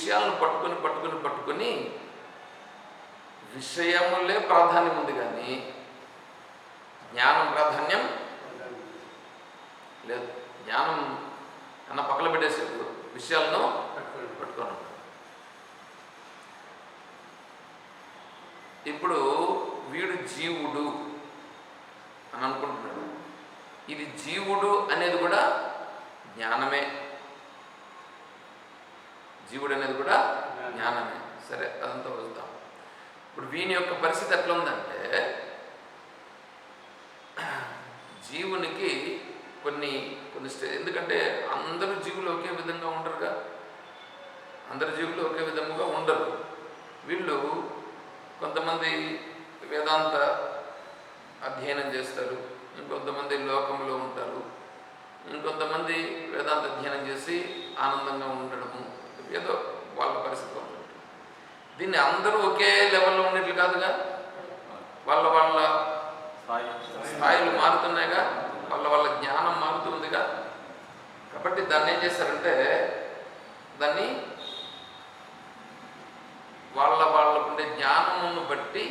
విషయాలను పట్టుకొని పట్టుకొని పట్టుకొని విషయములే ప్రాధాన్యం ఉంది కానీ జ్ఞానం ప్రాధాన్యం లేదు జ్ఞానం అన్న పక్కన పెట్టేసాడు విషయాలను పట్టుకొని ఉన్నాడు. ఇప్పుడు వీడు జీవుడు అని అనుకుంటున్నాడు ఇది జీవుడు అనేది కూడా జ్ఞానమే జీవుడు అనేది కూడా జ్ఞానమే సరే అదంతా వద్దాం ఇప్పుడు వీని యొక్క పరిస్థితి ఎట్లా ఉందంటే జీవునికి కొన్ని కొన్ని స్టే ఎందుకంటే అందరూ జీవులు ఒకే విధంగా ఉండరుగా? అందరు జీవులు ఒకే విధముగా ఉండరు. వీళ్ళు కొంతమంది వేదాంత అధ్యయనం చేస్తారు ఇంకొంతమంది లోకంలో ఉంటారు ఇంకొంతమంది వేదాంత అధ్యయనం చేసి ఆనందంగా ఉండడము. ఏదో వాళ్ళ పరిస్థితి ఉంటుంది. దీన్ని అందరూ ఒకే లెవెల్లో ఉండేట్లు కాదుగా? వాళ్ళ వాళ్ళ స్థాయిలు మారుతున్నాయిగా? వాళ్ళ వాళ్ళ జ్ఞానం మారుతుందిగా? కాబట్టి దాన్ని ఏం చేస్తారంటే దాన్ని వాళ్ళ వాళ్ళకుండే జ్ఞానమును బట్టి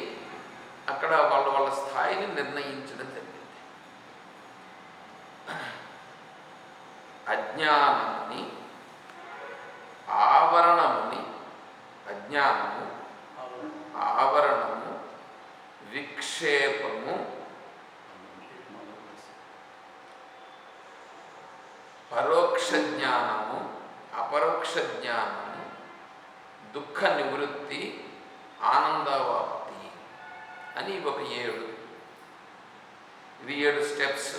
అక్కడ వాళ్ళ వాళ్ళ స్థాయిని నిర్ణయించడం జరిగింది. అజ్ఞానాన్ని ఆవరణము అజ్ఞానము ఆవరణము విక్షేపము పరోక్ష జ్ఞానము అపరోక్ష జ్ఞానము దుఃఖ నివృత్తి ఆనందవాప్తి అని ఒక ఏడు. ఇది ఏడు స్టెప్స్.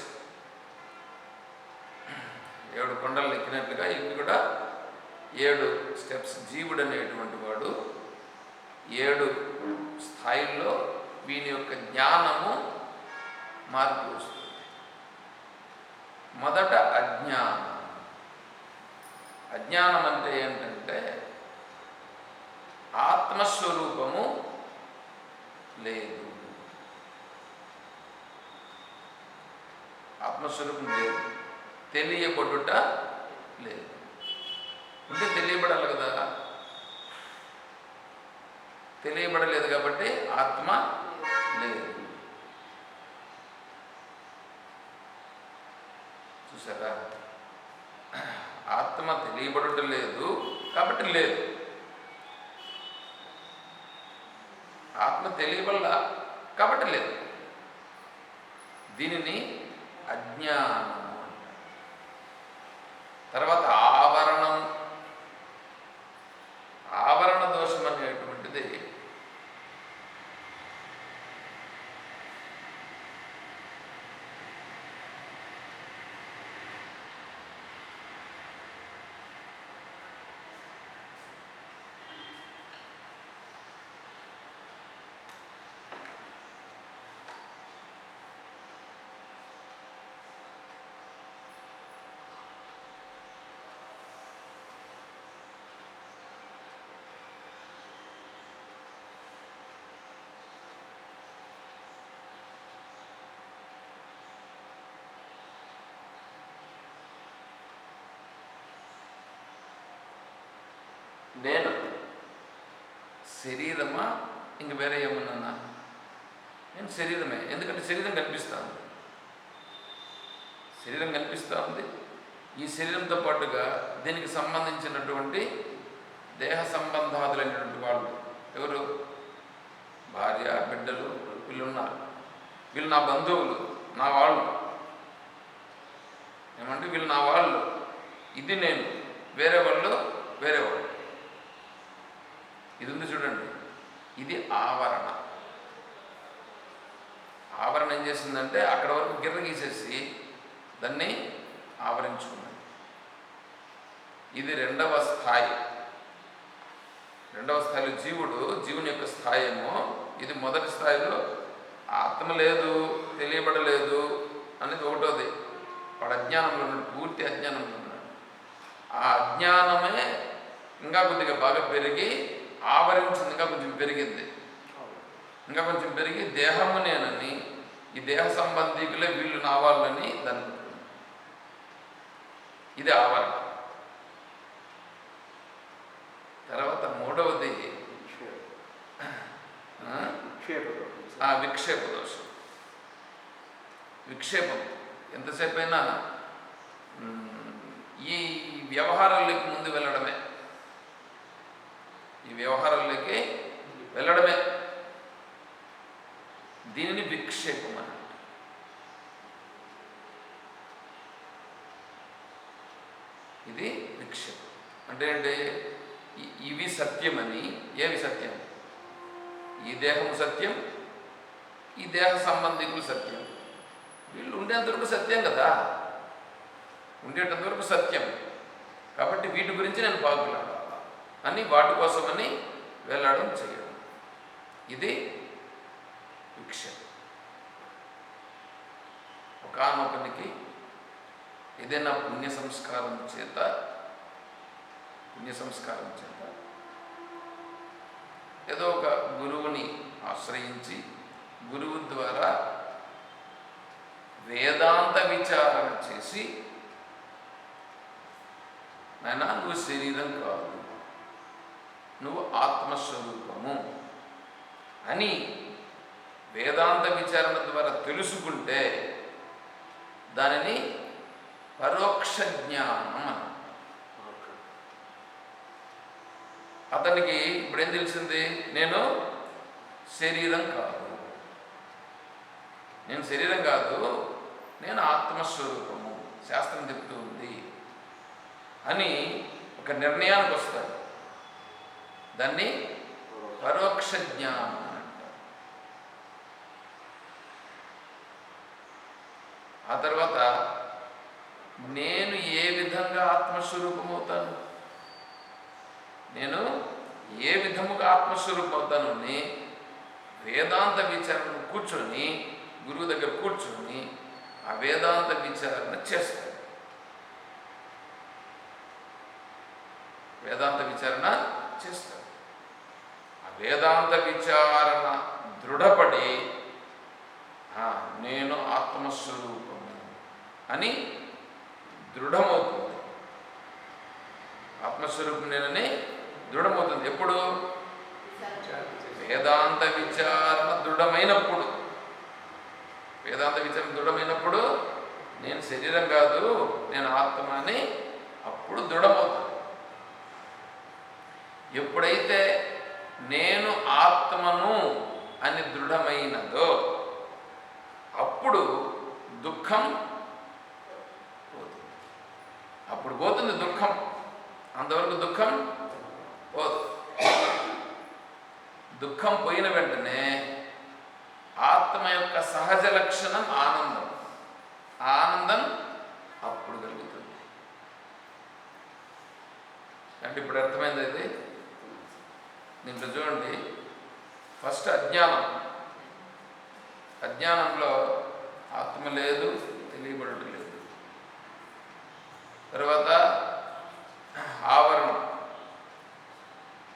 ఏడు కొండలు ఎక్కినట్లుగా ఇవి కూడా ఏడు స్టెప్స్ జీవుడు అనేటువంటి వాడు ఏడు స్థాయిల్లో వీని యొక్క జ్ఞానము మార్పు వస్తుంది. మొదట అజ్ఞానం. అజ్ఞానం అంటే ఏంటంటే ఆత్మస్వరూపము లేదు. ఆత్మస్వరూపం లేదు. తెలియబడుట లేదు. ఉంటే తెలియబడాలి కదా. తెలియబడలేదు కాబట్టి ఆత్మ లేదు. చూసారా? ఆత్మ తెలియబడటం లేదు కాబట్టి లేదు. ఆత్మ తెలియబల్ల కాబట్టి లేదు. దీనిని అజ్ఞానము తర్వాత ఆవరణం ఆవరణ దోషం అనేటువంటిది నేను శరీరమా? ఇంక వేరే ఏమన్నా నేను శరీరమే. ఎందుకంటే శరీరం కనిపిస్తూ ఉంది. శరీరం కనిపిస్తూ ఉంది. ఈ శరీరంతో పాటుగా దీనికి సంబంధించినటువంటి దేహ సంబంధాదులైనటువంటి వాళ్ళు ఎవరు? భార్య బిడ్డలు వీళ్ళున్నారు. వీళ్ళు నా బంధువులు నా వాళ్ళు. ఏమంటే వీళ్ళు నా వాళ్ళు. ఇది నేను. వేరే వాళ్ళు వేరే వాళ్ళు. ఇది ఉంది చూడండి. ఇది ఆవరణ. ఆవరణ ఏం చేసిందంటే అక్కడ వరకు గిర్ర గీసేసి దాన్ని ఆవరించుకుంది. ఇది రెండవ స్థాయి. రెండవ స్థాయిలో జీవుడు జీవుని యొక్క స్థాయి ఏమో ఇది మొదటి స్థాయిలో ఆత్మ లేదు తెలియబడలేదు అనేది ఒకటోది. వాడు అజ్ఞానంలో ఉన్నాడు పూర్తి అజ్ఞానంలో ఉన్నాడు. ఆ అజ్ఞానమే ఇంకా కొద్దిగా బాగా పెరిగి ఆవరించింది ఇంకా కొంచెం పెరిగింది. ఇంకా కొంచెం పెరిగి దేహము నేనని ఈ దేహ సంబంధికులే వీళ్ళు నా వాళ్ళని దాన్ని. ఇది ఆవరణ. తర్వాత మూడవది విక్షేప దోషం విక్షేపం. ఎంతసేపు అయినా మ్, ఈ వ్యవహారాల్లోకి ముందు వెళ్ళడమే. వ్యవహారాల్లోకి వెళ్ళడమే. దీనిని విక్షేపం అని ఇది విక్షేపం. అంటే ఏంటి? ఇవి సత్యమని. ఏవి సత్యం? ఈ దేహం సత్యం ఈ దేహ సంబంధికులు సత్యం. వీళ్ళు ఉండేంతవరకు సత్యం కదా. ఉండేటంత వరకు సత్యం. కాబట్టి వీటి గురించి నేను పాకులాడాలి అని వాటి కోసమని వెళ్ళడం చేయడం. ఇది భిక్ష ఒకనొకనికి ఏదైనా పుణ్య సంస్కారం చేత పుణ్య సంస్కారం చేత ఏదో ఒక గురువుని ఆశ్రయించి గురువు ద్వారా వేదాంత విచారణ చేసి నాయన నువ్వు శరీరం కాదు నువ్వు ఆత్మస్వరూపము అని వేదాంత విచారణ ద్వారా తెలుసుకుంటే దానిని పరోక్ష జ్ఞానం అని. అతనికి ఇప్పుడేం తెలిసింది? నేను శరీరం కాదు. నేను శరీరం కాదు నేను ఆత్మస్వరూపము శాస్త్రం చెప్తూ ఉంది అని ఒక నిర్ణయానికి వస్తాడు. దాన్ని పరోక్ష జ్ఞానం ఆ తర్వాత నేను ఏ విధంగా ఆత్మస్వరూపమవుతాను? నేను ఏ విధముగా ఆత్మస్వరూపం అవుతాను అని వేదాంత విచారణ కూర్చొని గురువు దగ్గర కూర్చొని ఆ వేదాంత విచారణ చేస్తాను. వేదాంత విచారణ చేస్తాను. వేదాంత విచారణ దృఢపడి "ఆ, నేను ఆత్మస్వరూపము అని దృఢమవుతుంది. ఆత్మస్వరూపం నేనని దృఢమవుతుంది. ఎప్పుడు? వేదాంత విచారణ దృఢమైనప్పుడు. వేదాంత విచారణ దృఢమైనప్పుడు నేను శరీరం కాదు నేను ఆత్మ అని అప్పుడు దృఢమవుతుంది. ఎప్పుడైతే నేను ఆత్మను అని దృఢమైనదో అప్పుడు దుఃఖం పోతుంది. అప్పుడు పోతుంది దుఃఖం. అంతవరకు దుఃఖం పోదు. దుఃఖం పోయిన వెంటనే ఆత్మ యొక్క సహజ లక్షణం ఆనందం. ఆనందం అప్పుడు కలుగుతుంది. అంటే ఇప్పుడు అర్థమైంది ఇది? దీంట్లో చూడండి. ఫస్ట్ అజ్ఞానం. అజ్ఞానంలో ఆత్మ లేదు తెలియబడటం లేదు. తర్వాత ఆవరణం.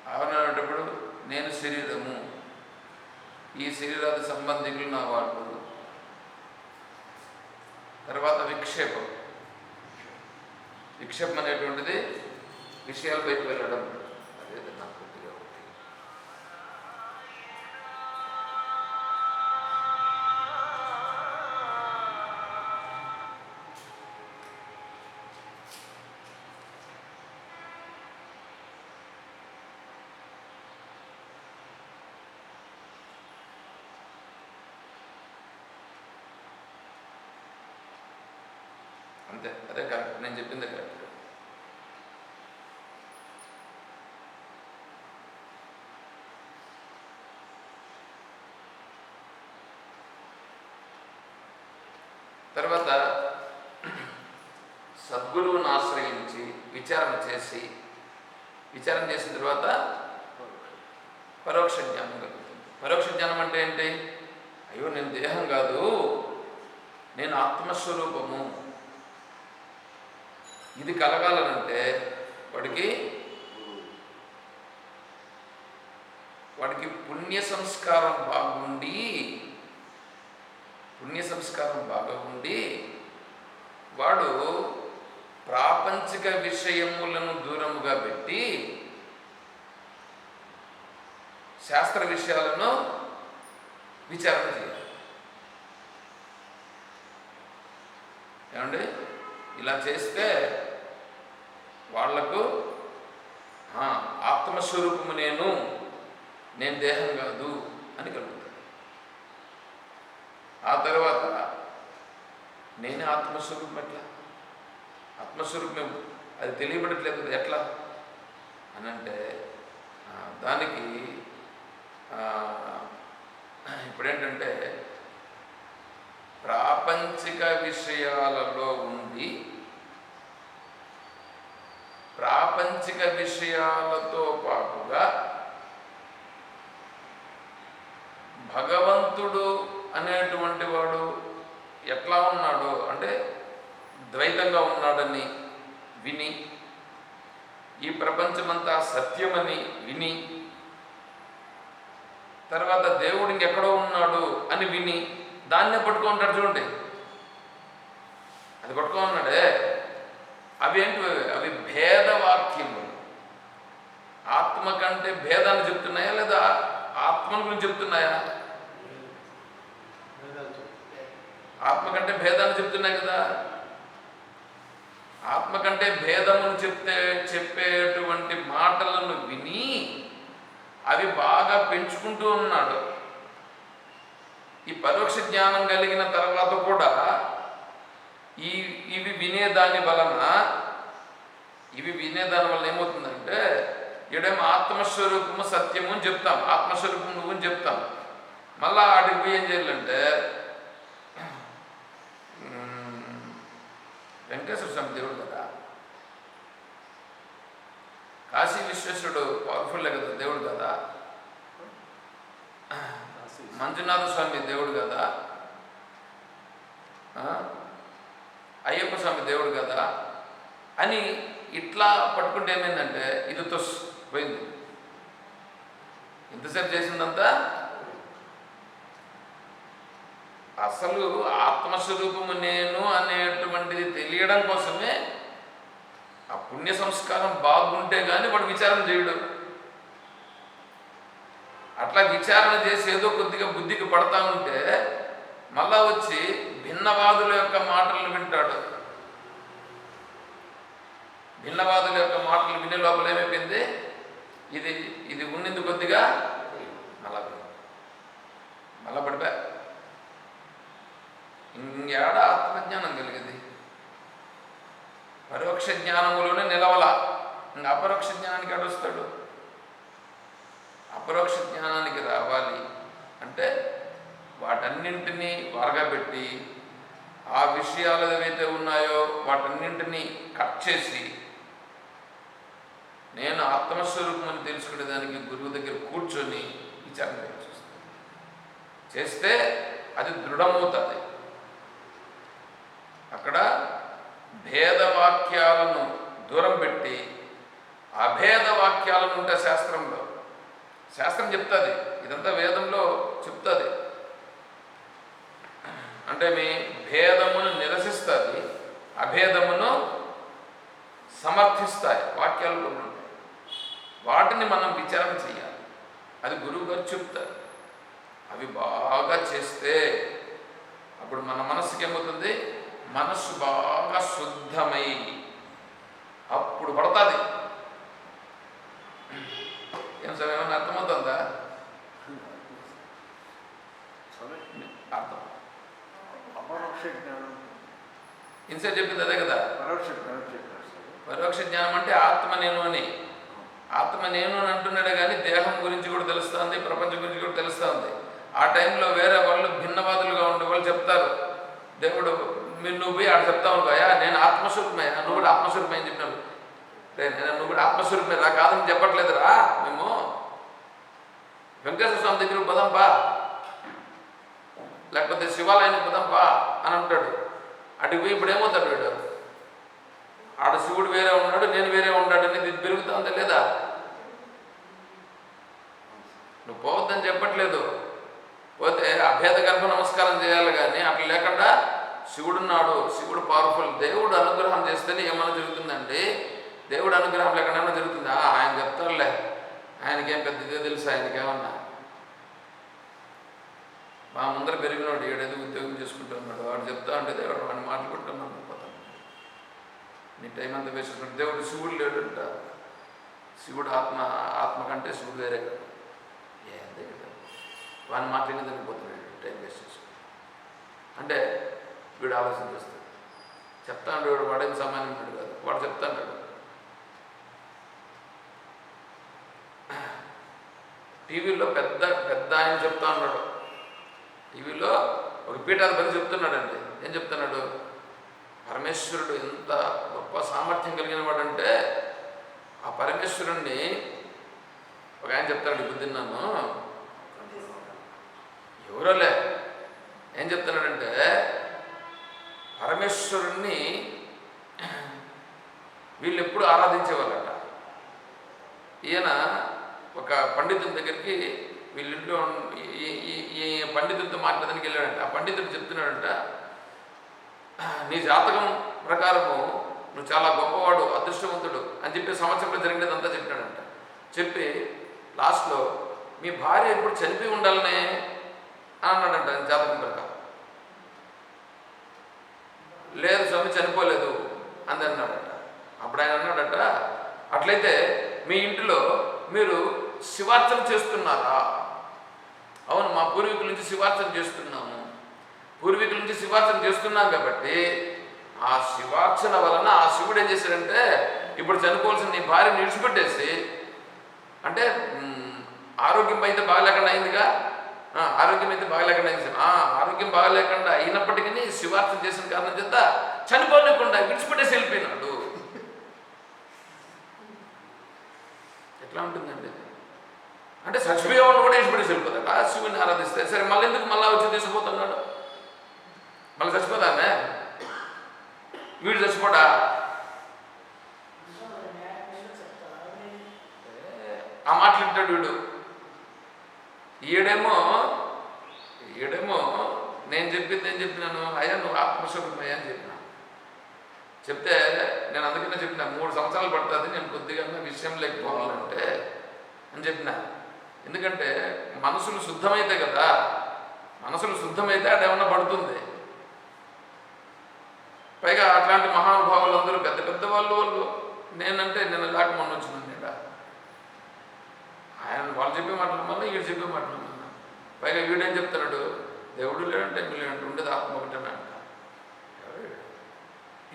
ఆవరణం అనేటప్పుడు నేను శరీరము. ఈ శరీరాది సంబంధికులు నా వాళ్ళు. తర్వాత విక్షేపం. విక్షేపం అనేటువంటిది విషయాలు బయటకు వెళ్ళడం. అంతే. అదే కరెక్ట్ నేను చెప్పింది కరెక్ట్ తర్వాత సద్గురువును ఆశ్రయించి విచారణ చేసి విచారణ చేసిన తర్వాత పరోక్ష జ్ఞానం కలుగుతుంది. పరోక్ష జ్ఞానం అంటే ఏంటి? అయ్యో నేను దేహం కాదు నేను ఆత్మస్వరూపము. ఇది కలగాలనంటే వాడికి వాడికి పుణ్య సంస్కారం బాగుండి పుణ్య సంస్కారం బాగా ఉండి వాడు ప్రాపంచిక విషయములను దూరముగా పెట్టి శాస్త్ర విషయాలను విచారణ చేయాలి. ఏమండి? ఇలా చేస్తే వాళ్ళకు ఆత్మస్వరూపము నేను నేను దేహం కాదు అని కలుగుతాడు ఆ తర్వాత నేనే ఆత్మస్వరూపం ఎట్లా? ఆత్మస్వరూపం అది తెలియబడట్లేదు ఎట్లా? అని అంటే దానికి ఇప్పుడేంటంటే ప్రాపంచిక విషయాలలో ఉండి ప్రాపంచిక విషయాలతో పాటుగా భగవంతుడు అనేటువంటి వాడు ఎట్లా ఉన్నాడు అంటే ద్వైతంగా ఉన్నాడని విని ఈ ప్రపంచమంతా సత్యమని విని తర్వాత దేవుడు ఇంకెక్కడో ఉన్నాడు అని విని దాన్నే పట్టుకుంటాడు చూడండి. అది పట్టుకోమన్నాడే అవి ఏంటి? అవి భేదవాక్యములు ఆత్మ కంటే భేదాన్ని చెప్తున్నాయా లేదా ఆత్మను గురించి చెప్తున్నాయా? ఆత్మ కంటే భేదాన్ని చెప్తున్నాయి కదా. ఆత్మ కంటే భేదమును చెప్తే చెప్పేటువంటి మాటలను విని అవి బాగా పెంచుకుంటూ ఉన్నాడు. ఈ పరోక్ష జ్ఞానం కలిగిన తర్వాత కూడా ఈ ఇవి వినేదాని వలన ఇవి వినేదాని వలన ఏమవుతుందంటే ఈడేమో ఆత్మస్వరూపము సత్యము అని చెప్తాం ఆత్మస్వరూపం నువ్వు అని చెప్తాం. మళ్ళా ఆడికి పోయి ఏం చేయాలంటే వెంకటేశ్వర స్వామి దేవుడు కదా. కాశీ విశ్వేశ్వరుడు పవర్ఫుల్లే కదా దేవుడు కదా. మంజునాథ స్వామి దేవుడు కదా? అయ్యప్ప స్వామి దేవుడు కదా అని ఇట్లా పట్టుకుంటే ఏమైందంటే ఇది తొస్ పోయింది. ఇంతసేపు చేసిందంతా అసలు ఆత్మస్వరూపము నేను అనేటువంటిది తెలియడం కోసమే ఆ పుణ్య సంస్కారం బాగుంటే కానీ వాడు విచారణ చేయడు. అట్లా విచారణ చేసి ఏదో కొద్దిగా బుద్ధికి పడతా ఉంటే మళ్ళా వచ్చి భిన్నవాదుల యొక్క మాటలను వింటాడు. భిన్నవాదుల యొక్క మాటలు వినే లోపల ఏమైపోయింది? ఇది ఇది ఉన్నింది కొద్దిగా మళ్ళా మళ్ళా పడిపా ఇంకేడ ఆత్మజ్ఞానం కలిగింది? పరోక్ష జ్ఞానములోనే నిలవల. ఇంకా అపరోక్ష జ్ఞానానికి అడుస్తాడు అపరోక్ష జ్ఞానానికి రావాలి. అంటే వాటన్నింటినీ వరగబెట్టి ఆ విషయాలు ఏవైతే ఉన్నాయో వాటన్నింటినీ కట్ చేసి నేను ఆత్మస్వరూపం అని తెలుసుకునే దానికి గురువు దగ్గర కూర్చొని విచారణ చేయాల్సి చేస్తే అది దృఢమవుతుంది. అక్కడ భేదవాక్యాలను దూరం పెట్టి అభేద వాక్యాలను ఉంటాయి శాస్త్రంలో శాస్త్రం చెప్తుంది. ఇదంతా వేదంలో చెప్తుంది. అంటే మీ భేదమును నిరసిస్తుంది అభేదమును సమర్థిస్తాయి వాక్యాలు కొన్ని ఉంటాయి వాటిని మనం విచారణ చేయాలి. అది గురువు గారు చెప్తారు. అవి బాగా చేస్తే అప్పుడు మన మనస్సుకి ఏమవుతుంది? మనస్సు బాగా శుద్ధమై అప్పుడు పడుతుంది. ఏం సార్ ఏమన్నా అర్థమవుతుందా? అర్థం. జ్ఞానం. ఇన్సేపు చెప్పింది అదే కదా? పరోక్ష జ్ఞానం పరోక్ష అంటే ఆత్మ నేను అని. ఆత్మ నేను అని అంటున్నాడే కానీ దేహం గురించి కూడా తెలుస్తుంది ప్రపంచం గురించి కూడా తెలుస్తుంది. ఆ టైంలో వేరే వాళ్ళు భిన్నవాదులుగా ఉండే వాళ్ళు చెప్తారు. దేవుడు మీరు నువ్వు పోయి ఆడ చెప్తావు అనుకోయా నేను ఆత్మస్వరూపమే నువ్వు కూడా ఆత్మస్వరూపమే అని చెప్పినావు "రే, నేను నువ్వు కూడా ఆత్మస్వరూపమే రా కాదని చెప్పట్లేదురా మేము. వెంకటేశ్వర స్వామి దగ్గర పదంపా లేకపోతే శివాలయానికి బా అని అంటాడు. అటు పోయి ఇప్పుడు ఏమవుతాడు వీడు? ఆడ శివుడు వేరే ఉన్నాడు నేను వేరే ఉన్నాడు అనేది ఇది పెరుగుతుందా లేదా? నువ్వు పోవద్దని చెప్పట్లేదు. పోతే అభేద గర్భ నమస్కారం చేయాలి కానీ అట్లా లేకుండా శివుడున్నాడు శివుడు పవర్ఫుల్ దేవుడు అనుగ్రహం చేస్తేనే ఏమైనా జరుగుతుందండి? దేవుడు అనుగ్రహం లేకుండా ఏమైనా జరుగుతుందా? ఆయన చెప్తారులే. ఆయనకేం పెద్ద ఇదే తెలుసు? ఆయనకేమన్నా? మా ముందర పెరిగినాడు ఏడేదో ఉద్యోగం చేసుకుంటున్నాడు వాడు చెప్తా ఉంటే దేవుడు వాడిని మాట్లాడుకుంటున్నాను పోతాను నీ టైం అంతా వేసుకుంటాడు దేవుడు శివుడు లేడంట. శివుడు ఆత్మ ఆత్మ కంటే శివుడు వేరే కదా. ఏంది వాడిని మాట్లాడి చనిపోతున్నాడు. టైం వేస్ట్ చేసుకుంటాడు. అంటే వీడు ఆలోచన చేస్తాడు. చెప్తా ఉంటాడు వాడేం సమానం కాదు. వాడు చెప్తా ఉంటాడు టీవీలో పెద్ద పెద్ద ఆయన చెప్తా ఉన్నాడు. టీవీలో ఒక పీఠాధిపతి చెప్తున్నాడండి. ఏం చెప్తున్నాడు? పరమేశ్వరుడు ఎంత గొప్ప సామర్థ్యం కలిగిన వాడంటే ఆ పరమేశ్వరుణ్ణి ఒక ఆయన చెప్తాడు బుద్ధిన్నాను ఎవరోలే? ఏం చెప్తున్నాడంటే పరమేశ్వరుణ్ణి వీళ్ళు ఎప్పుడు ఆరాధించేవాళ్ళట. ఈయన ఒక పండితుని దగ్గరికి వీళ్ళింట్లో ఈ- పండితుడితో మాట్లాడడానికి వెళ్ళాడంట. ఆ పండితుడు చెప్తున్నాడంట నీ జాతకం ప్రకారము నువ్వు చాలా గొప్పవాడు అదృష్టవంతుడు అని చెప్పి సంవత్సరంలో జరిగినదంతా చెప్పాడంట. చెప్పి లాస్ట్లో మీ భార్య ఇప్పుడు చనిపోయి ఉండాలనే అని అన్నాడంట జాతకం ప్రకారం. లేదు స్వామి చనిపోలేదు అని అన్నాడట. అప్పుడు ఆయన అన్నాడట అట్లయితే మీ ఇంటిలో మీరు శివార్చన చేస్తున్నారా? అవును మా పూర్వీకుల నుంచి శివార్చన చేస్తున్నాము. పూర్వీకుల నుంచి శివార్చన చేస్తున్నాం కాబట్టి ఆ శివార్చన వలన ఆ శివుడు ఏం చేశాడంటే ఇప్పుడు చనిపోవాల్సిన నీ భార్యను విడిచిపెట్టేసి అంటే ఆరోగ్యం అయితే బాగలేకుండా అయిందిగా? ఆరోగ్యం అయితే బాగలేకుండా అయింది ఆరోగ్యం బాగలేకుండా అయినప్పటికీ శివార్చన చేసిన కారణం చేత చనిపోలేకుండా విడిచిపెట్టేసి వెళ్ళిపోయినాడు. ఎట్లా ఉంటుందండి? అంటే చచ్చిపోయేవాళ్ళు కూడా విడిచిపెట్టేసి వెళ్ళిపోతాడు ఆ శివుని ఆరాధిస్తే. సరే మళ్ళీ ఎందుకు మళ్ళీ వచ్చి తీసుకుపోతున్నాడు మళ్ళీ చచ్చిపోతామే వీడు చచ్చిపోడా? ఆ మాటలు వింటాడు వీడు. ఈడేమో ఈడేమో నేను చెప్పింది ఏం చెప్పినాను. అయ్యా నువ్వు ఆత్మస్వరూపమయ్యా అని చెప్పినా. చెప్తే నేను అందుకనే చెప్పిన మూడు సంవత్సరాలు పడుతుంది నేను కొద్దిగా విషయం లేకపోవాలంటే అని చెప్పిన. ఎందుకంటే మనసులు శుద్ధమైతే కదా మనసులు శుద్ధమైతే అదేమన్నా పడుతుంది. పైగా అట్లాంటి మహానుభావులు అందరూ పెద్ద పెద్ద వాళ్ళు వాళ్ళు. నేనంటే నేను దాకా మొన్న వచ్చినాను ఇక్కడ ఆయన వాళ్ళు చెప్పే మాటలు మళ్ళీ వీడు చెప్పే మాటలు మళ్ళీ పైగా వీడేం చెప్తున్నాడు? దేవుడు లేడంటే లేదంటే ఉండేది ఆత్మ ఒకటేనా అంట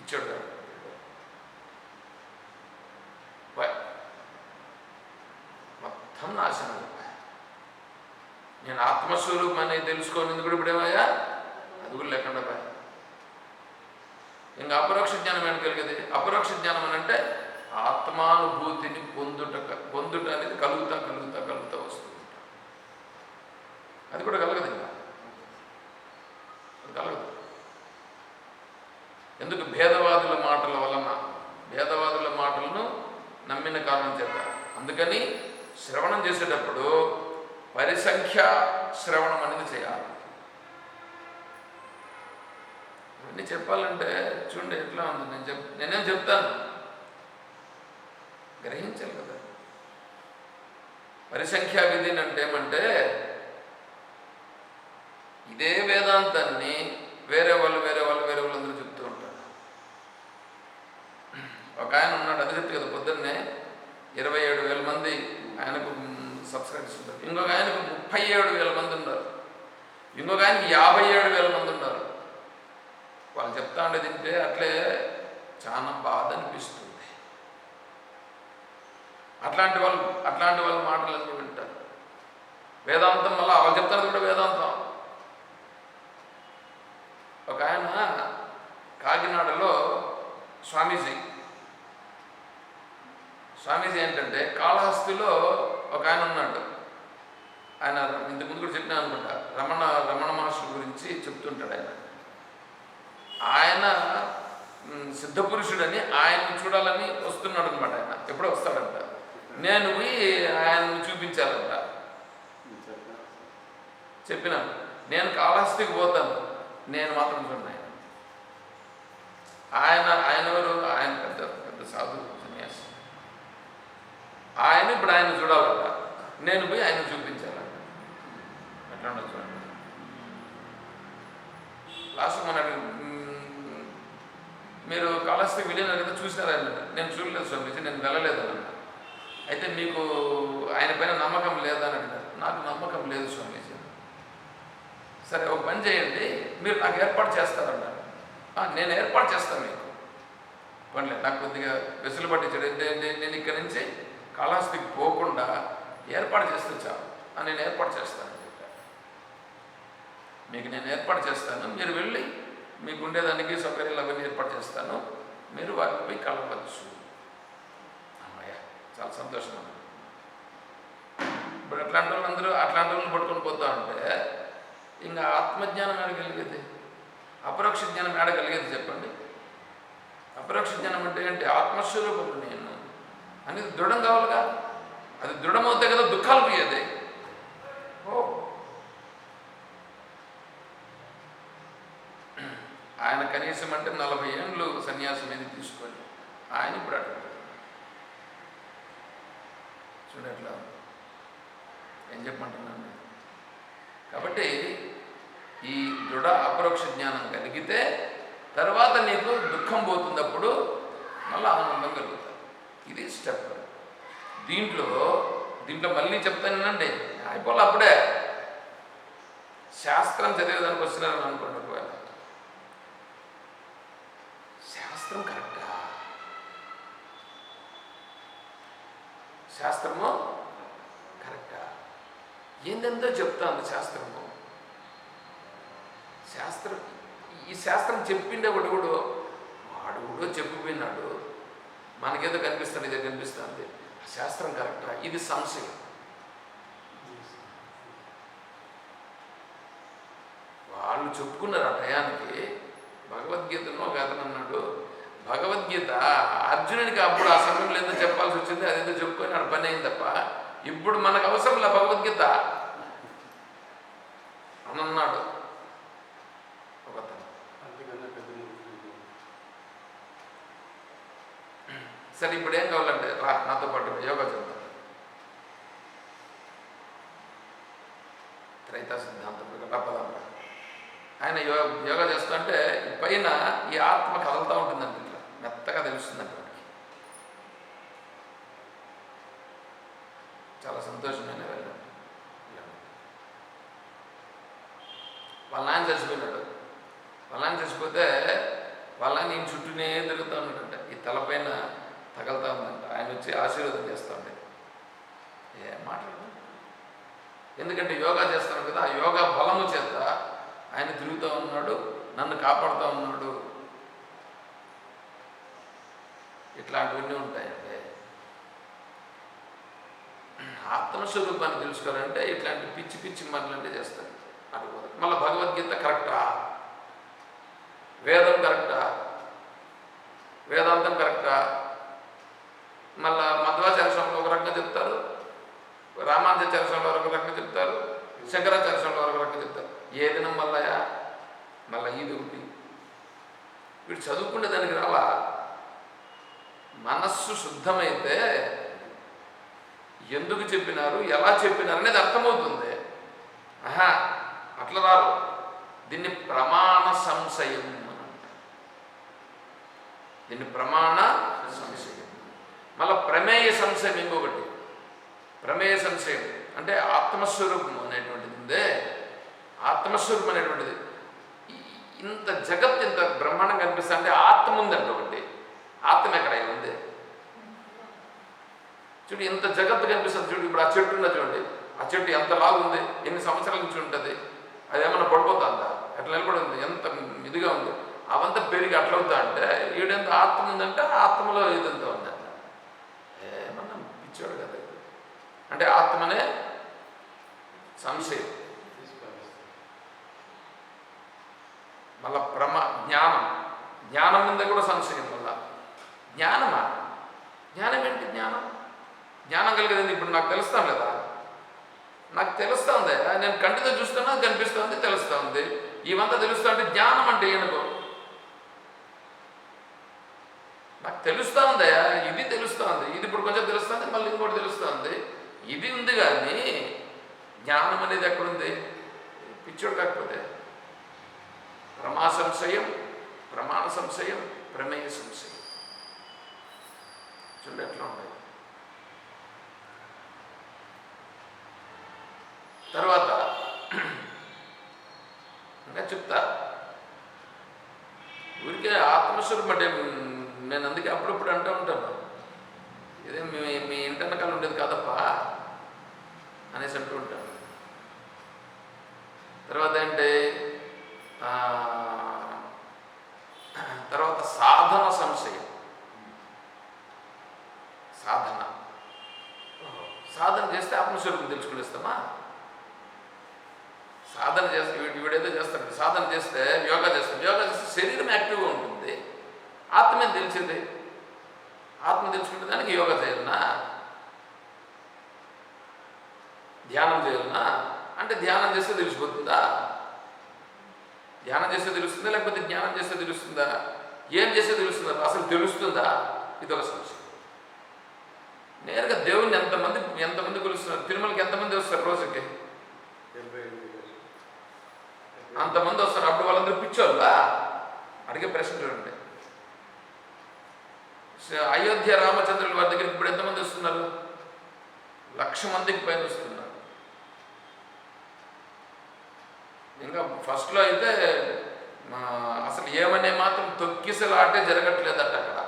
ఇచ్చాడు మొత్తం నాశనం. నేను ఆత్మస్వరూపం అనేది తెలుసుకోని కూడా ఇప్పుడు ఏమయ్యా? అది కూడా లేకుండా పోయా. ఇంకా అపరోక్ష జ్ఞానం ఏం కలిగేది? అపరోక్ష జ్ఞానం అని అంటే ఆత్మానుభూతిని పొందుట పొందుట అనేది కలుగుతా కలుగుతా కలుగుతా వస్తుంది. అది కూడా కలగదు ఇంకా. కలగదు. ఎందుకు? భేదవాదుల మాటల వలన. భేదవాదుల మాటలను నమ్మిన కారణం చేత. అందుకని శ్రవణం చేసేటప్పుడు పరిసంఖ్య శ్రవణం అనేది చేయాలి. ఇవన్నీ చెప్పాలంటే చూడండి ఎట్లా ఉంది. నేను చెప్ నేనేం చెప్తాను? గ్రహించాలి కదా. పరిసంఖ్యా విధి అంటే ఏమంటే ఇదే వేదాంతాన్ని వేరే వాళ్ళు వేరే వాళ్ళు వేరే వాళ్ళందరూ చెప్తూ ఉంటారు. ఒక ఆయన ఉన్నాడు అది చెప్తే కదా పొద్దున్నే ఇరవై ఏడు వేల మంది ఆయనకు సబ్స్క్రైబ్స్ ఉంటారు ఇంకొక ఆయనకు ముప్పై ఏడు వేల మంది ఉన్నారు. ఇంకొక ఆయనకి యాభై ఏడు వేల మంది ఉన్నారు. వాళ్ళు చెప్తా ఉండే తింటే అట్లే చాలా బాధ అనిపిస్తుంది. అట్లాంటి వాళ్ళు అట్లాంటి వాళ్ళ మాటలన్నీ వింటారు. వేదాంతం మళ్ళీ వాళ్ళు చెప్తారు కూడా వేదాంతం ఒక ఆయన కాకినాడలో స్వామీజీ స్వామీజీ ఏంటంటే కాళహస్తిలో ఒక ఆయన ఉన్నాడు ఆయన ఇంతకు ముందు కూడా చెప్పినా అనుకుంటా రమణ రమణ మహర్షుల గురించి చెప్తుంటాడు ఆయన ఆయన మ్, సిద్ధపురుషుడని ఆయన్ని చూడాలని వస్తున్నాడు అనమాట ఆయన ఎప్పుడో వస్తాడంట నేను పోయి ఆయనను చూపించాలంట. చెప్పిన? నేను కాళహస్తికి పోతాను. నేను మాత్రం చూడండి ఆయన. ఆయన ఎవరు? ఆయన పెద్ద పెద్ద సాధు సన్యాసి. ఆయన ఇప్పుడు ఆయన చూడాలంట. నేను పోయి ఆయన చూపించాలంట. ఎట్లా ఉండదు చూడండి. లాస్ట్ మన మీరు కాళహస్తికి వెళ్ళినారు కదా చూసినారు ఆయన నేను చూడలేదు స్వామీజీ నేను వెళ్ళలేదు అన్న అయితే మీకు ఆయన పైన నమ్మకం లేదని అడిగారు. నాకు నమ్మకం లేదు స్వామీజీ. సరే ఒక పని చేయండి. మీరు నాకు ఏర్పాటు చేస్తారన్నారు. నేను ఏర్పాటు చేస్తాను మీకు. పనిలే నాకు కొద్దిగా వెసులు పట్టించాడు. నేను- ఇక్కడ ఇక్కడి నుంచి కాళహస్తికి పోకుండా ఏర్పాటు చేస్తే చాలు. నేను ఏర్పాటు చేస్తాను మీకు నేను ఏర్పాటు చేస్తాను. మీరు వెళ్ళి మీకు ఉండేదానికి సౌకర్యాలు అవన్నీ ఏర్పాటు చేస్తాను. మీరు వారిని పోయి కలవచ్చు. చాలా సంతోషం ఇప్పుడు అట్లాంటి వాళ్ళందరూ అట్లాంటి వాళ్ళని పట్టుకొని పోతా ఉంటే ఇంకా ఆత్మజ్ఞానం ఆడ కలిగేది? అపరోక్ష జ్ఞానం ఆడ కలిగేది చెప్పండి? అపరోక్ష జ్ఞానం అంటే ఏంటి? ఆత్మస్వరూపము నేను. అనేది దృఢం కావాలిగా? అది దృఢమవుతే కదా దుఃఖాలు పోయేది. ఓ. ఆయన కనీసం అంటే నలభై ఏండ్లు సన్యాసం అనేది తీసుకొని ఆయన ఇప్పుడు అట్లా చూడట్లా ఏం చెప్పమంటున్నాను కాబట్టి ఈ దృఢ అపరోక్ష జ్ఞానం కలిగితే తర్వాత నీకు దుఃఖం పోతున్నప్పుడు మళ్ళీ ఆనందం కలుగుతుంది ఇది స్టెప్ దీంట్లో దీంట్లో మళ్ళీ చెప్తానండి అయిపోలే అప్పుడే శాస్త్రం చదివేదానికి వస్తున్నారని అనుకోండి ఒకవేళ. శాస్త్రం కరెక్టా శాస్త్రము? కరెక్టా. ఏందెంతో చెప్తాను శాస్త్రము. శాస్త్రం ఈ శాస్త్రం చెప్పిండే వాడు కూడా వాడు కూడా చెప్పిపోయినాడు మనకేదో కనిపిస్తుంది ఇదే కనిపిస్తుంది. శాస్త్రం కరెక్టా? ఇది సంశయం. వాళ్ళు చెప్పుకున్నారు ఆ టయానికి భగవద్గీతను ఒక అతను అన్నాడు భగవద్గీత అర్జునుడికి అప్పుడు ఆ సమయంలో ఏదో చెప్పాల్సి వచ్చింది అదేదో చెప్పుకొని ఆడ పని అయింది తప్ప ఇప్పుడు మనకు అవసరం లే భగవద్గీత. అని అన్నాడు. సరే ఇప్పుడు ఏం కావాలంటే రా నాతో పాటు యోగా చెప్తాను త్రైతా సిద్ధాంతం. ఆయన యోగా యోగా చేస్తుంటే పైన ఈ ఆత్మ కదులుతూ ఉంటుందంట కొత్తగా తెలుస్తుంది తెలుస్తుందంట చాలా సంతోషమైన వాళ్ళ నాయన చచ్చిపోయినాడు వాళ్ళ నాయన చచ్చిపోతే వాళ్ళ నేను చుట్టూనే తిరుగుతూ ఉన్నాడంట ఈ తలపైన తగలుతూ ఉందంట. ఆయన వచ్చి ఆశీర్వాదం చేస్తూ ఉండేది ఏ మాట్లాడు ఎందుకంటే యోగా చేస్తాను కదా ఆ యోగా బలము చేత ఆయన తిరుగుతూ ఉన్నాడు నన్ను కాపాడుతూ ఉన్నాడు. ఇట్లాంటివన్నీ ఉంటాయండి ఆత్మస్వరూపాన్ని తెలుసుకోవాలంటే ఇట్లాంటి పిచ్చి పిచ్చి మనలంటే చేస్తారు. అటు మళ్ళీ భగవద్గీత కరెక్టా? వేదం కరెక్టా? వేదాంతం కరెక్టా? మళ్ళా మధ్వాచార్య స్వామిలో ఒక రకంగా చెప్తారు. రామానుజాచార్య స్వామిలో ఒక రకంగా చెప్తారు. శంకరాచార్య స్వామిలో ఒక రకంగా చెప్తారు. ఏది నమ్మల్లయా మళ్ళీ ఇది ఒకటి. వీడు చదువుకునే దానికి రాలా? మనస్సు శుద్ధమైతే ఎందుకు చెప్పినారు ఎలా చెప్పినారు అనేది అర్థమవుతుంది. ఆహా అట్లా రారు దీన్ని ప్రమాణ సంశయం దీన్ని ప్రమాణ సంశయం. మళ్ళీ ప్రమేయ సంశయం ఇంకొకటి. ప్రమేయ సంశయం అంటే ఆత్మస్వరూపం అనేటువంటిది ఉందే. ఆత్మస్వరూపం అనేటువంటిది. ఇంత జగత్ ఇంత బ్రహ్మాండం కనిపిస్తా అంటే ఆత్మ ఉందండి ఒకటి. ఆత్మ ఎక్కడ ఉంది చూడు ఎంత జగత్తు కనిపిస్తుంది చూడు ఇప్పుడు ఆ చెట్టు ఉన్నది చూడండి. ఆ చెట్టు ఎంత లాగుంది ఎన్ని సంవత్సరాల నుంచి ఉంటుంది అది ఏమన్నా పడిపోతుందా? ఎట్లా నిలబడి ఉంది ఎంత ఇదిగా ఉంది. అవంతా పెరిగి అట్లవుతా అంటే ఈడెంత ఆత్మ ఉందంటే ఆత్మలో ఇదంతా ఉందంట. ఏమన్నా పిచ్చాడు కదా అంటే ఆత్మనే సంశయం. మళ్ళా ప్రమ జ్ఞానం. జ్ఞానం మీద కూడా సంశయం జ్ఞానమా? జ్ఞానం ఏంటి జ్ఞానం? జ్ఞానం కలిగేది ఇప్పుడు నాకు తెలుస్తాం లేదా నాకు తెలుస్తుంది. నేను కంటితో చూస్తున్నా కనిపిస్తుంది తెలుస్తుంది. ఇవంతా తెలుస్తుంది జ్ఞానం అంటే ఏనుకో నాకు తెలుస్తా ఉందయ్యా ఇది తెలుస్తుంది. ఇది ఇప్పుడు కొంచెం తెలుస్తుంది మళ్ళీ ఇంకోటి తెలుస్తుంది. ఇది ఉంది కానీ జ్ఞానం అనేది ఎక్కడుంది? పిచ్చోడు కాకపోతే. ప్రమా సంశయం ప్రమాణ సంశయం ప్రమేయ సంశయం పరిస్థితులు ఎట్లా ఉంటాయి తర్వాత ఇంకా చెప్తా ఊరికే ఆత్మస్వరూపం అంటే నేను అందుకే అప్పుడప్పుడు అంటూ ఉంటాను. ఇదే మీ మీ ఇంటి ఉండేది కాదప్పా అనేసి అంటూ ఉంటాను. తర్వాత ఏంటి ఆ, తర్వాత సాధన సంశయం సాధన సాధన చేస్తే తెలుసుకునేస్తామా సాధన చేస్తే వీడు వీడేదో చేస్తాడు. సాధన చేస్తే యోగా చేస్తాడు. యోగా చేస్తే శరీరం యాక్టివ్గా ఉంటుంది. ఆత్మ తెలిసింది? ఆత్మ తెలుసుకునే దానికి యోగా చేయాలన్నా ధ్యానం చేయాలన్నా అంటే ధ్యానం చేస్తే తెలిసిపోతుందా? ధ్యానం చేస్తే తెలుస్తుందా? లేకపోతే జ్ఞానం చేస్తే తెలుస్తుందా? ఏం చేస్తే తెలుస్తుందా? అసలు తెలుస్తుందా? ఇది ఒక సమస్య. నేరుగా దేవుణ్ణి ఎంతమంది ఎంతమంది కొలుస్తున్నారు? తిరుమలకి ఎంతమంది వస్తారు రోజుకి. అంతమంది వస్తారు. అప్పుడు వాళ్ళందరూ పిచ్చోళ్ళా? అడిగే ప్రశ్న చూడండి. అయోధ్య రామచంద్రుల వారి దగ్గరికి ఇప్పుడు ఎంతమంది వస్తున్నారు? లక్ష మందికి పైన వస్తున్నారు. ఇంకా ఫస్ట్లో అయితే అసలు ఏమనే మాత్రం తొక్కిసలాటే జరగట్లేదట అక్కడ.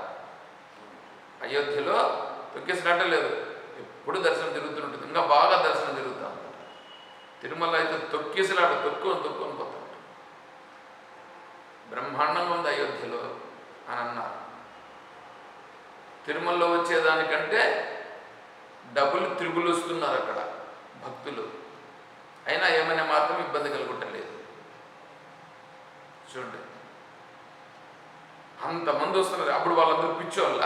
అయోధ్యలో తొక్కిసలాటే లేదు. ఎప్పుడు దర్శనం జరుగుతుంటుంది ఇంకా బాగా దర్శనం జరుగుతూ. తిరుమల అయితే తొక్కేసినాడు తొక్కుని తొక్కుని పోతా. బ్రహ్మాండంగా ఉంది అయోధ్యలో అని అన్నారు. తిరుమలలో వచ్చేదానికంటే డబ్బులు త్రిబులు వస్తున్నారు అక్కడ భక్తులు. అయినా ఏమైనా మాత్రం ఇబ్బంది కలుగుటలేదు చూడండి. అంతమంది వస్తున్నారు. అప్పుడు వాళ్ళందరూ పిచ్చోళ్ళ?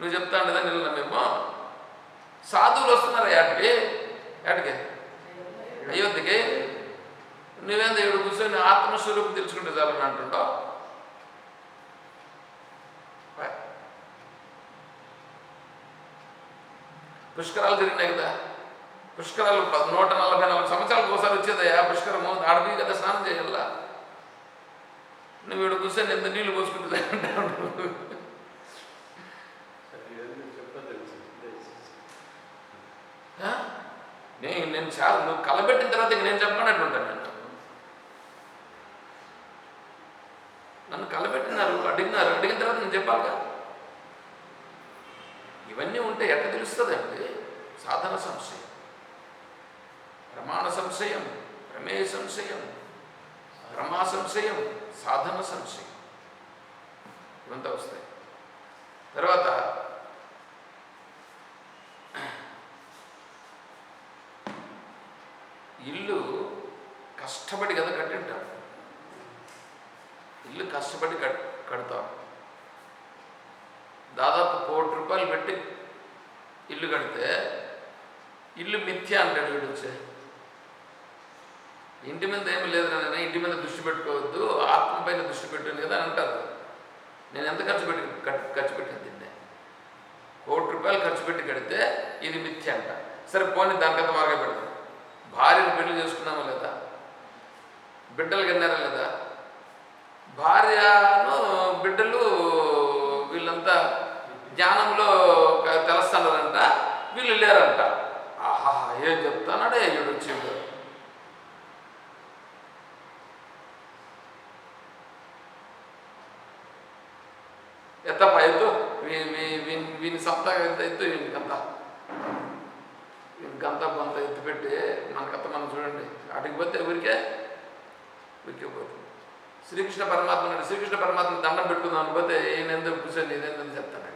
నువ్వు చెప్తా ఉండదా నిన్న మేము సాధువులు వస్తున్నారు ఏటకి ఏటకి అయోధ్యకి? నువ్వేం దేవుడు కూర్చొని ఆత్మస్వరూపం తెలుసుకుంటే చాలని అంటుంటావు? పుష్కరాలు జరిగినాయి కదా? పుష్కరాలు నూట నలభై నాలుగు సంవత్సరాలకు ఒకసారి వచ్చేదయ్యా పుష్కరము. ఆడపి కదా స్నానం చేయాలా? నువ్వు ఇక్కడ కూర్చొని ఎంత నీళ్ళు పోసుకుంటుంది? అంటాడు సరే, ఇవన్నీ చెప్తా తెలుసు తెలుసు. ఆ? నేను నేను చాలా నువ్వు కలబెట్టిన తర్వాత ఇంక నేను చెప్పనట్టు ఉంటాను నేను నన్ను కలబెట్టినారు అడిగినారు అడిగిన తర్వాత నేను చెప్పాలిగా ఇవన్నీ ఉంటే ఎట్ట తెలుస్తుందండి సాధన సంశయం ప్రమాణ సంశయం ప్రమేయ సంశయం ప్రమా సంశయం సాధన సంశయం ఇవంతా వస్తాయి తర్వాత ఇల్లు కష్టపడి కదా కట్టింటాం. ఇల్లు కష్టపడి కట్ కడతాం. దాదాపు కోటి రూపాయలు పెట్టి ఇల్లు కడితే ఇల్లు మిథ్య అంటాడు వీడు వచ్చే. ఇంటి మీద ఏమి లేదు ఇంటి మీద దృష్టి పెట్టుకోవద్దు ఆత్మ పైన దృష్టి పెట్టండి కదా అని అంటారు. నేను ఎంత ఖర్చు పెట్టి ఖర్చు- పెట్టాను దీన్ని? కోటి రూపాయలు ఖర్చు పెట్టి కడితే ఇది మిథ్య అంట. సరే పోనీ దానికంత మార్గం పెడతాను భార్యను పెళ్ళి చేసుకున్నామా లేదా? బిడ్డలు కన్నారా లేదా? భార్యను బిడ్డలు వీళ్ళంతా జ్ఞానంలో తెలుస్తున్నారంట వీళ్ళు లేరంట. ఆహా ఏం చెప్తానడే ఈడు వచ్చిండు. ఎత్తప్ప ఎత్తు? వీని సప్తాహం ఎంత ఎత్తు? వీనికంతా? గంత కొంత ఎత్తు పెట్టి మనకంతా మనం చూడండి. అటుకి పోతే ఊరికే ఊరికే పోతుంది. శ్రీకృష్ణ పరమాత్మ శ్రీకృష్ణ పరమాత్మ దండం పెట్టుకుందాం అనుకోతే పోతే ఈయన ఎందుకు కూర్చొని ఇదేందని చెప్తాను